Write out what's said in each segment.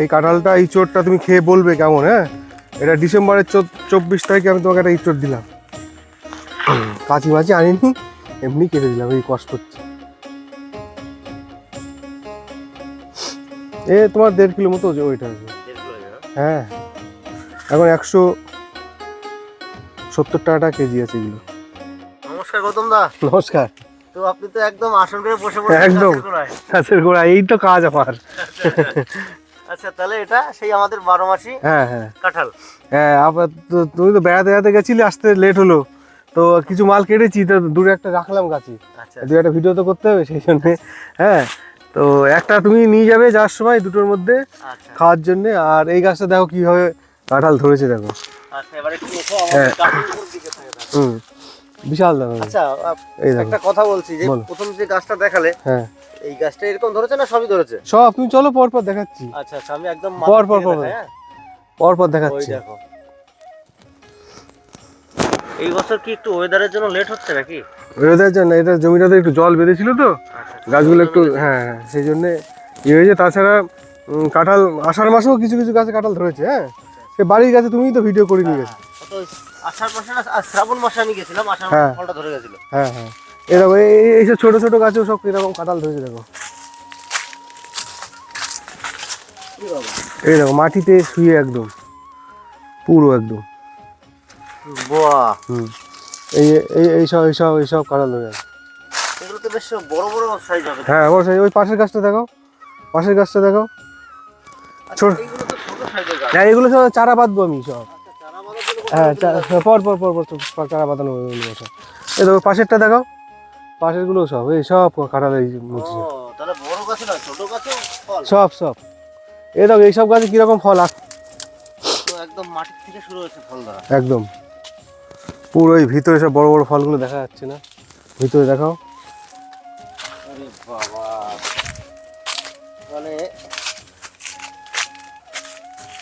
এই কাঁঠালটা এই চোরটা তুমি খেয়ে বলবে কেমন হ্যাঁ? এটা ডিসেম্বরের চব্বিশ তারিখে আমি তোমাকে একটা ইঁচড় দিলাম। কাঁচি মাছি আনিনি এমনি কেটে দিলাম এই কষ্ট হচ্ছে। এ তোমার দেড় কিলো মতো ওইটা হ্যাঁ? এখন একশো সত্তর টাকা কেজি আছে এগুলো। নমস্কার গৌতম দা। নমস্কার। তো আপনি তো একদম আসন করে বসে বসে একদম। গাছের গোড়া এই তো কাজ আমার। আচ্ছা তাহলে এটা সেই আমাদের বারো মাসি হ্যাঁ হ্যাঁ। কাঁঠাল। হ্যাঁ আবার তুমি তো বেড়াতে বেড়াতে গেছিলে আসতে লেট হলো। তো কিছু মাল কেটেছি তো দূরে একটা রাখলাম গাছে। আচ্ছা। দু একটা ভিডিও তো করতে হবে সেই জন্যে হ্যাঁ। তো একটা তুমি নিয়ে যাবে যাওয়ার সময় দুটোর মধ্যে আচ্ছা। খাওয়ার জন্যে। আর এই গাছটা দেখো কীভাবে কাঁঠাল ধরেছে দেখো। আচ্ছা এবার হ্যাঁ। হুম। বিশাল দেখো আচ্ছা একটা কথা বলছি যে প্রথম যে গাছটা দেখালে হ্যাঁ এই গাছটা এরকম ধরেছে না সবই ধরেছে সব তুমি চলো পর পর দেখাচ্ছি আচ্ছা আচ্ছা আমি একদম পর, পর, পর, পর। হ্যাঁ? পর দেখাচ্ছি দেখো এই বছর কি একটু ওয়েদারের জন্য লেট হচ্ছে নাকি ওদের জন্য এটা জমিটাতে একটু জল বেঁধেছিল তো গাছগুলো একটু হ্যাঁ হ্যাঁ, সেই জন্যে ইয়ে হয়েছে তাছাড়া কাঁঠাল আষাঢ় মাসেও কিছু কিছু গাছে কাঁঠাল ধরেছে হ্যাঁ সে বাড়ির গাছে তুমিই তো ভিডিও করে নিয়ে গেছো আষাঢ় মাসে শ্রাবণ মাসে আমি গেছিলাম আষাঢ় হ্যাঁ। মাসে ফলটা ধরে গেছিল। হ্যাঁ হ্যাঁ। এরকম এইসব ছোট ছোট গাছেও সব এরকম কাঁঠাল ধরেছে দেখো। এই দেখো মাটিতে শুয়ে একদম পুরো একদম। বাহ। হুম। এই এই এইসব এইসব এইসব কাঁঠাল ধরে আছে। এগুলো তো বেশ বড় বড় সাইজ হবে। হ্যাঁ ওই পাশের গাছটা দেখো পাশের গাছটা দেখো। আচ্ছা, ছোট- হ্যাঁ এগুলো সব চারা বাঁধবো আমি সব আচ্ছা, চারা বাঁধার জন্য হ্যাঁ দূরে পর পর পর পর চারা হবে সব এই দেখো পাশেরটা দেখো পাশেরগুলো সব এই সব কাঁঠাল এই মুচি বড় গাছে না ছোট গাছে ফল? সব সব। এই দেখো এইসব গাছে কীরকম ফল আস একদম মাটির থেকে শুরু হয়েছে ফল ধরা একদম। পুরো এই ভিতরে সব বড় বড় ফলগুলো দেখা যাচ্ছে না। ভিতরে দেখাও। বাবা। মানে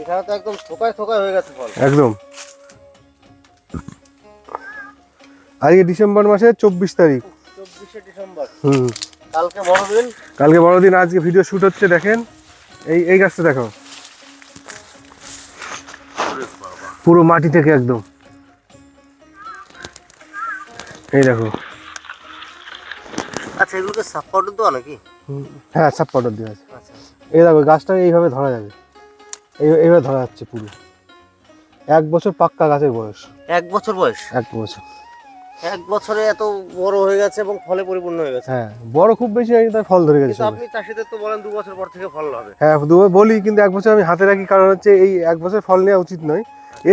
এখানে তো একদম থোকায় থোকায় হয়ে গেছে ফল। একদম। আজকে ডিসেম্বর মাসের চব্বিশ তারিখ। চব্বিশে ডিসেম্বর। হুম। কালকে বড়দিন? কালকে বড়দিন আজকে ভিডিও শ্যুট হচ্ছে দেখেন। এই এই গাছটা দেখো। পুরো মাটি থেকে একদম। এই দেখো। আচ্ছা এগুলোকে সাফ পাউডার দেওয়া নাকি? হ্যাঁ সাপ পাউডার দেওয়া আছে। আচ্ছা। এই দেখো গাছটা এইভাবে ধরা যাবে। এই এইভাবে ধরা যাচ্ছে পুরো। এক বছর পাক্কা গাছের বয়স। এক বছর বয়স? এক বছর। এক বছরে এত বড় হয়ে গেছে এবং ফলে পরিপূর্ণ হয়ে গেছে। হ্যাঁ বড় খুব বেশি হয়নি তার ফল ধরে গেছে আপনি চাষিদের তো বলেন দু বছর পর থেকে ফল হবে। হ্যাঁ দু বলি কিন্তু এক বছর আমি হাতে রাখি কারণ হচ্ছে এই এক বছর ফল নেওয়া উচিত নয়।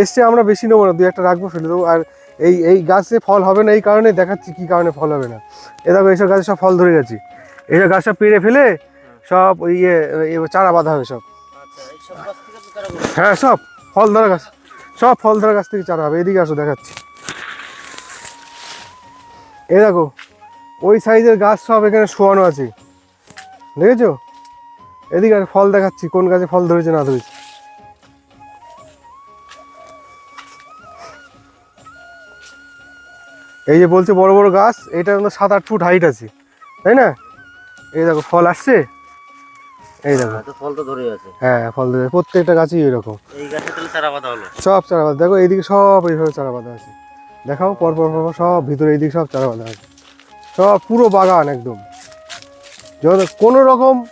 এসছে আমরা বেশি নেব না দু একটা রাখব ফেলে দেবো। আর এই এই গাছে ফল হবে না এই কারণে দেখাচ্ছি কি কারণে ফল হবে না। এ দেখো এইসব গাছে সব ফল ধরে গেছে। এইসব গাছ সব পেরে ফেলে সব ইয়ে চারা বাঁধা হবে সব। আচ্ছা। হ্যাঁ সব ফল ধরা গাছ সব ফল ধরা গাছ থেকে চারা হবে। এদিকে আসো দেখাচ্ছি। এ দেখো ওই সাইজের গাছ সব এখানে শোয়ানো আছে। দেখেছ? এদিকে আর ফল দেখাচ্ছি কোন গাছে ফল ধরেছে না ধরেছে। এই যে বলছে বড় বড় গাছ এটা সাত আট ফুট হাইট আছে। তাই না? এই দেখো ফল আসছে? এই দেখো। হ্যাঁ, ফল তো ধরে আছে। হ্যাঁ ফল ধরে প্রত্যেকটা গাছই এরকম এই গাছে চারা বাঁধা হলো? সব চারা বাঁধা দেখো এইদিকে সব এইভাবে চারা বাঁধা আছে। দেখাও পরপর পর পর পর সব ভিতরে এইদিকে সব চারা বাঁধা আছে। সব পুরো বাগান একদম। যখন কোনো রকম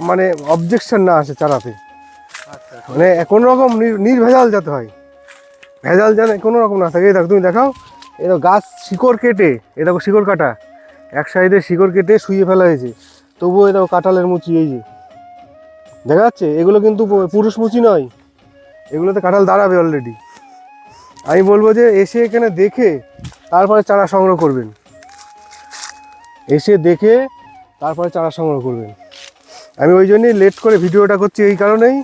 মানে অবজেকশন না আসে চারাতে। আচ্ছা মানে কোনো রকম নির- নির্ভেজাল যাতে হয়। ভেজাল যেন কোনো রকম না থাকে। এই দেখো তুমি দেখাও। দেখো গাছ শিকড় কেটে এ দেখো শিকড় কাটা। এক সাইডে শিকড় কেটে শুয়ে ফেলা হয়েছে। তবুও দেখো কাঁঠালের মুচি এই যে। দেখা যাচ্ছে? এগুলো কিন্তু পুরুষ মুচি নয়। এগুলোতে কাঁঠাল দাঁড়াবে অলরেডি আমি বলব যে এসে এখানে দেখে তারপরে চারা সংগ্রহ করবেন। এসে দেখে তারপরে চারা সংগ্রহ করবেন। আমি ওই জন্যই লেট করে ভিডিওটা করছি এই কারণেই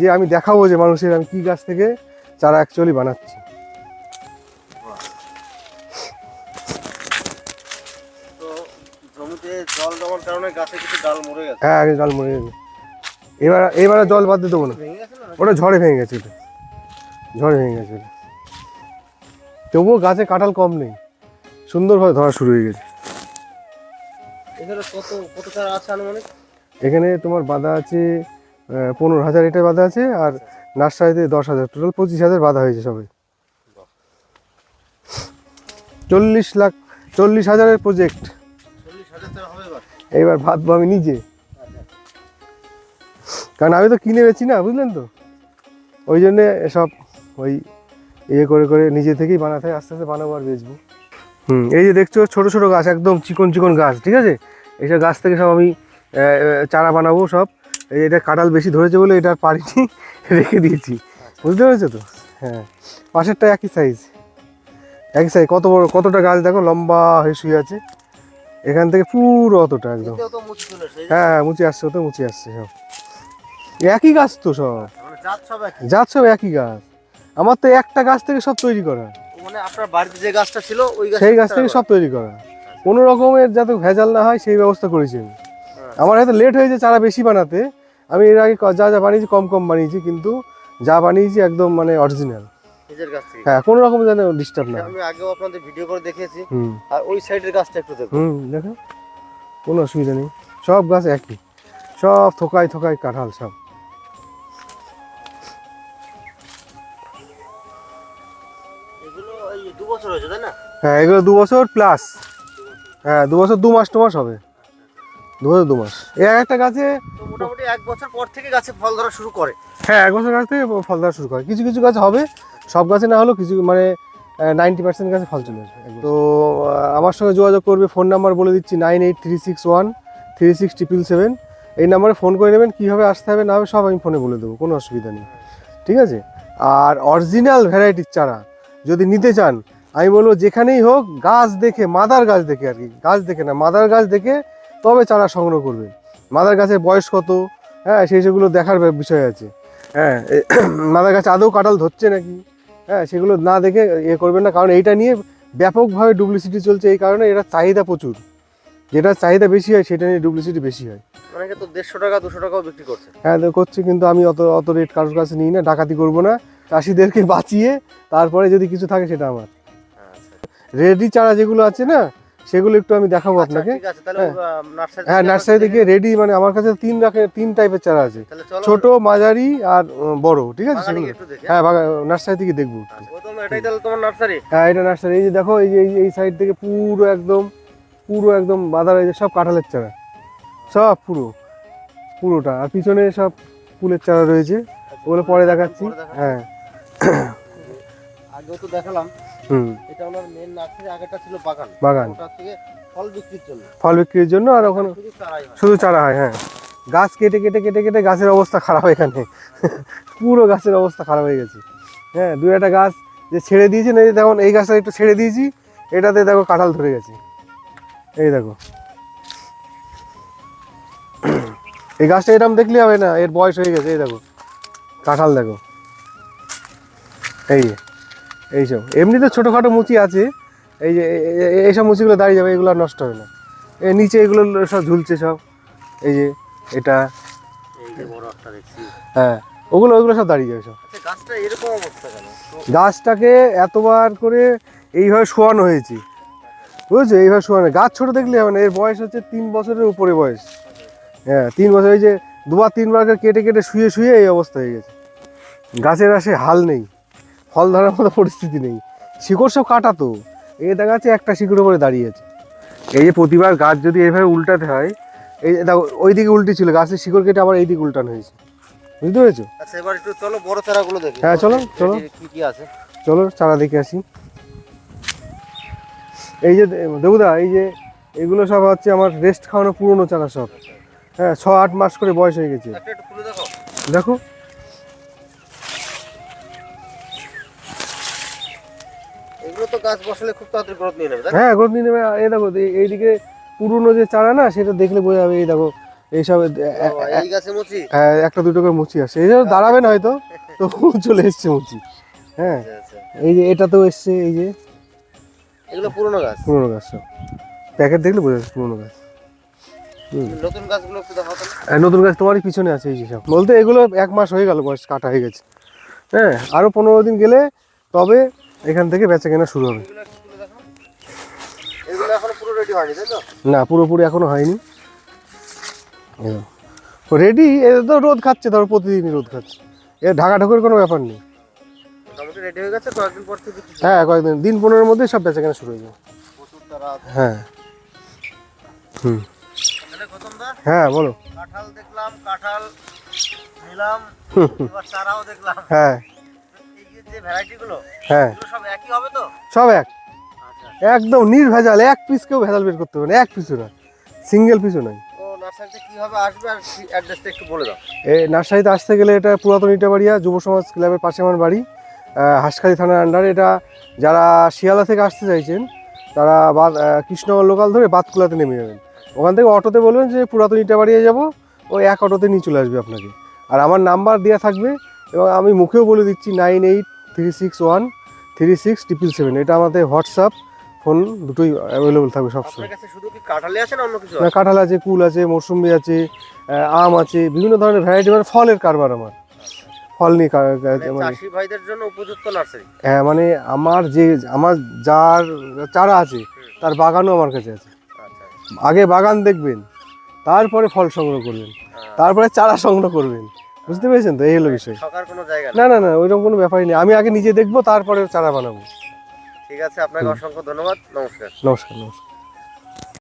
যে আমি দেখাবো যে মানুষের আমি কি গাছ থেকে চারা অ্যাকচুয়ালি বানাচ্ছি। হ্যাঁ আগে জল মরে গেছে। এবার এবারে জল বাদ দিয়ে দেবো না। না? ওটা ঝড়ে ভেঙে গেছে ওটা ঝড়ে ভেঙে গেছে ওটা তবুও গাছে কাঁঠাল কম নেই। সুন্দরভাবে ধরা শুরু হয়ে গেছে। এখানে কত কত চারা আছে আনুমানিক? এখানে তোমার বাঁধা আছে পনেরো হাজার এটা বাঁধা আছে আর নার্সারিতে দশ হাজার টোটাল পঁচিশ হাজার বাঁধা হয়েছে সবে। চল্লিশ লাখ চল্লিশ হাজারের প্রজেক্ট এইবার ভাববো আমি নিজে। কারণ আমি তো কিনে বেছি না বুঝলেন তো? ওই জন্যে সব ওই ইয়ে করে করে নিজে থেকেই বানাতে হয় আস্তে আস্তে বানাবো আর বেচবো। হুম এই যে দেখছ ছোট ছোট গাছ একদম চিকন চিকন গাছ ঠিক আছে? এইসব গাছ থেকে সব আমি চারা বানাবো সব। এই এটা কাঁঠাল বেশি ধরেছে বলে এটা আর পারিনি রেখে দিয়েছি। বুঝতে পেরেছ তো? হ্যাঁ পাশেরটা একই সাইজ একই সাইজ কত বড় কতটা গাছ দেখো লম্বা হয়ে শুয়ে আছে। এখান থেকে পুরো অতটা একদম। হ্যাঁ হ্যাঁ মুচি আসছে তো মুচি আসছে সব। একই গাছ তো সব। মানে সব জাত সব একই গাছ। আমার তো একটা গাছ থেকে সব তৈরি করা। মানে আপনার বাড়িতে যে গাছটা ছিল ওই গাছ সেই গাছ থেকে সব তৈরি করা। কোনো রকমের যাতে ভেজাল না হয় সেই ব্যবস্থা করেছি আমি। আমার হয়তো লেট হয়েছে চারা বেশি বানাতে। আমি এর আগে যা যা বানিয়েছি কম কম বানিয়েছি কিন্তু যা বানিয়েছি একদম মানে অরিজিনাল নিজের গাছ থেকে? হ্যাঁ কোনো রকম যেন ডিস্টার্ব না আমি আগেও আপনাদের ভিডিও করে দেখিয়েছি। হুম। আর ওই সাইডের গাছটা একটু দেখুন। হুম দেখো কোনো অসুবিধা নেই। সব গাছ একই। সব থোকায় থোকায় কাঁঠাল সব। বছর হয়েছে তাই না? হ্যাঁ এগুলো দু বছর প্লাস হ্যাঁ দু বছর দু মাস টু মাস হবে। দু বছর দু মাস। এই একটা গাছে মোটামুটি এক বছর পর থেকে গাছে ফল ধরা শুরু করে। হ্যাঁ এক বছর গাছ থেকে ফল দেওয়া শুরু করে। কিছু কিছু গাছ হবে সব গাছে না হলেও কিছু মানে নাইনটি পার্সেন্ট গাছে ফল চলে আসবে তো আমার সঙ্গে যোগাযোগ করবে ফোন নাম্বার বলে দিচ্ছি nine eight three six one three six triple seven এই নাম্বারে ফোন করে নেবেন কীভাবে আসতে হবে না হবে সব আমি ফোনে বলে দেবো কোনো অসুবিধা নেই। ঠিক আছে? আর অরিজিনাল ভ্যারাইটির চারা যদি নিতে চান আমি বলব যেখানেই হোক গাছ দেখে মাদার গাছ দেখে আর কি। গাছ দেখে না মাদার গাছ দেখে তবে চারা সংগ্রহ করবেন মাদার গাছের বয়স কত? হ্যাঁ সেই সেগুলো দেখার বিষয় আছে। হ্যাঁ মাদার গাছ আদৌ কাঁঠাল ধরছে নাকি? হ্যাঁ সেগুলো না দেখে ইয়ে করবেন না কারণ এইটা নিয়ে ব্যাপকভাবে ডুপ্লিসিটি চলছে এই কারণে এটা চাহিদা প্রচুর। যেটা চাহিদা বেশি হয় সেটা নিয়ে ডুপ্লিসিটি বেশি হয়। অনেকে তো দেড়শো টাকা দুশো টাকাও বিক্রি করছে। হ্যাঁ তো করছি কিন্তু আমি অত অত রেট কারোর কাছে নিই না ডাকাতি করব না। চাষিদেরকে বাঁচিয়ে তারপরে যদি কিছু থাকে সেটা আমার। রেডি চারা যেগুলো আছে না সেগুলো একটু আমি দেখাবো আচ্ছা, আপনাকে। হ্যাঁ। নার্সারি থেকে রেডি মানে আমার কাছে তিন রাখে তিন টাইপের চারা আছে। ছোট মাঝারি আর বড় ঠিক আছে সেগুলো? দেখি হ্যাঁ। নার্সারি থেকে দেখব। আচ্ছা, হ্যাঁ এটা নার্সারি। এই যে দেখো এই যে এই- সাইড থেকে পুরো একদম পুরো একদম বাদার এই যে সব কাঁঠালের চারা। সব পুরো পুরোটা। আর পিছনে সব ফুলের চারা রয়েছে। ওগুলো পরে দেখাচ্ছি। হ্যাঁ। আগেও তো দেখালাম। এটা ওনার মেন নার্সারি আগেটা ছিল বাগান। বাগান। ওটা থেকে ফল বিক্রির জন্য। ফল বিক্রির জন্য আর ওখানে শুধু হয়। চারা হয় হ্যাঁ। গাছ কেটে কেটে কেটে কেটে গাছের অবস্থা খারাপ এখানে। পুরো গাছের অবস্থা খারাপ হয়ে গেছে। হ্যাঁ দু একটা গাছ যে ছেড়ে দিয়েছি না দেখুন এই গাছটা একটু ছেড়ে দিয়েছি এটাতে দেখো কাঁঠাল ধরে গেছে। এই দেখো। এই গাছটা এরকম দেখলে হবে না এর বয়স হয়ে গেছে এই দেখো। কাঁঠাল দেখো। এই এইসব এমনিতে ছোটোখাটো মুচি আছে এই যে এইসব মুচিগুলো দাঁড়িয়ে যাবে এগুলো আর নষ্ট হবে না। এ নিচে এগুলো সব ঝুলছে সব। এই যে এটা। এই হ্যাঁ ওগুলো ওগুলো সব দাঁড়িয়ে যাবে সব। আচ্ছা গাছটা অবস্থা গাছটাকে এতবার করে এইভাবে শোয়ানো হয়েছে। বুঝেছ? এইভাবে শোয়ানো গাছ ছোট দেখলে হবে না এর বয়স হচ্ছে তিন বছরের উপরে বয়স। হ্যাঁ তিন বছর এই যে দুবার তিনবার কেটে কেটে শুয়ে শুয়ে এই অবস্থা হয়ে গেছে। গাছের আসে হাল নেই। ফল ধরার মতো পরিস্থিতি নেই। শিকড় সব কাটা তো এই দেখা যাচ্ছে একটা শিকড় করে দাঁড়িয়ে আছে। এই যে প্রতিবার গাছ যদি এইভাবে উল্টাতে হয় এই দেখো ওই দিকে উল্টি ছিল গাছের শিকড় কেটে আবার এই দিকে উল্টানো হয়েছে। বুঝতে পেরেছ? আচ্ছা এবার একটু চলো বড় চারাগুলো দেখি। হ্যাঁ, চলো, চলো। কি কি আছে? চলো চারা দেখে আসি। এই যে দেবুদা এই যে এগুলো সব হচ্ছে আমার রেস্ট খাওয়ানো পুরনো চারা সব। হ্যাঁ ছ আট মাস করে বয়স হয়ে গেছে। দেখো। তো গাছ বসালে খুব তাড়াতাড়ি গ্রোথ নিয়ে নেবে হ্যাঁ গ্রোথ নিয়ে নেবে। এই দেখো এইদিকে পুরনো যে চারা না সেটা দেখলে বোঝা যাবে এই দেখো এইসব এই গাছে মুচি? হ্যাঁ, একটা দুটো করে মুচি আসছে। এই দাঁড়াবে না হয়তো তো চলে এসছে মুচি। হ্যাঁ আচ্ছা আচ্ছা। এই যে এটা তো এসছে এই যে এগুলো পুরনো গাছ? পুরনো গাছ সব। প্যাকেট দেখলে বোঝা যাচ্ছে পুরনো গাছ। নতুন গাছগুলো একটু দেখাও তাহলে নতুন গাছ তোমারই পিছনে আছে এই যে সব। বলতে এগুলো এক মাস হয়ে গেল বয়স কাটা হয়ে গেছে। হ্যাঁ আরও পনেরো দিন গেলে তবে এখান থেকে বেচা কেনা শুরু হবে। না পুরোপুরি এখনও হয়নি। রেডি এ তো রোদ খাচ্ছে ধরো প্রতিদিনই রোদ খাচ্ছে। এ ঢাকা ঢোকের কোনো ব্যাপার নেই। হয়ে কয়েকদিন দিন পনেরোর মধ্যে সব বেচাকেনা শুরু হয়ে যাবে। হ্যাঁ। হুম। হ্যাঁ বলো। কাঁঠাল দেখলাম কাঁঠাল নিলাম চারাও দেখলাম। হ্যাঁ। যে হ্যাঁ। সব একই হবে তো? সব এক। আচ্ছা। একদম নির্ভেজাল এক পিস কেউ ভেজাল বের করতে হবে না এক পিসও না সিঙ্গেল পিসও নাই নার্সারিতে আসতে গেলে এটা পুরাতন ইটাবাড়িয়া যুব সমাজ ক্লাবের পাশে আমার বাড়ি হাঁসখালি থানার আন্ডারে এটা যারা শিয়ালা থেকে আসতে চাইছেন তারা বাদ আহ, কৃষ্ণনগর লোকাল ধরে বাতকুলাতে নেমে যাবেন। ওখান থেকে অটোতে বলবেন যে পুরাতন ইটাবাড়িয়া যাব ওই এক অটোতে নিয়ে চলে আসবে আপনাকে। আর আমার নাম্বার দেওয়া থাকবে এবং আমি মুখেও বলে দিচ্ছি nine eight three six one three six triple seven এটা আমাদের হোয়াটসঅ্যাপ ফোন দুটোই অ্যাভেলেবল থাকবে সবসময় আপনার কাছে শুধু কি কাঁঠালই আছে না অন্য কিছু না কাঁঠাল আছে কুল আছে মৌসুম্বি আছে আম আছে বিভিন্ন ধরনের ভ্যারাইটি মানে ফলের কারবার আমার। ফল নিয়ে মানে মানে ভাইদের জন্য উপযুক্ত নার্সারি? হ্যাঁ মানে আমার যে আমার যার চারা আছে তার বাগানও আমার কাছে আছে। আচ্ছা আগে বাগান দেখবেন তারপরে ফল সংগ্রহ করবেন আচ্ছা। তারপরে চারা সংগ্রহ করবেন। বুঝতে পেরেছেন তো? এই হলো বিষয়। না না না ওইরকম কোনো ব্যাপারই নেই। আমি আগে নিজে দেখব তারপরে চারা বানাবো। ঠিক আছে আপনাকে অসংখ্য ধন্যবাদ। নমস্কার। নমস্কার নমস্কার।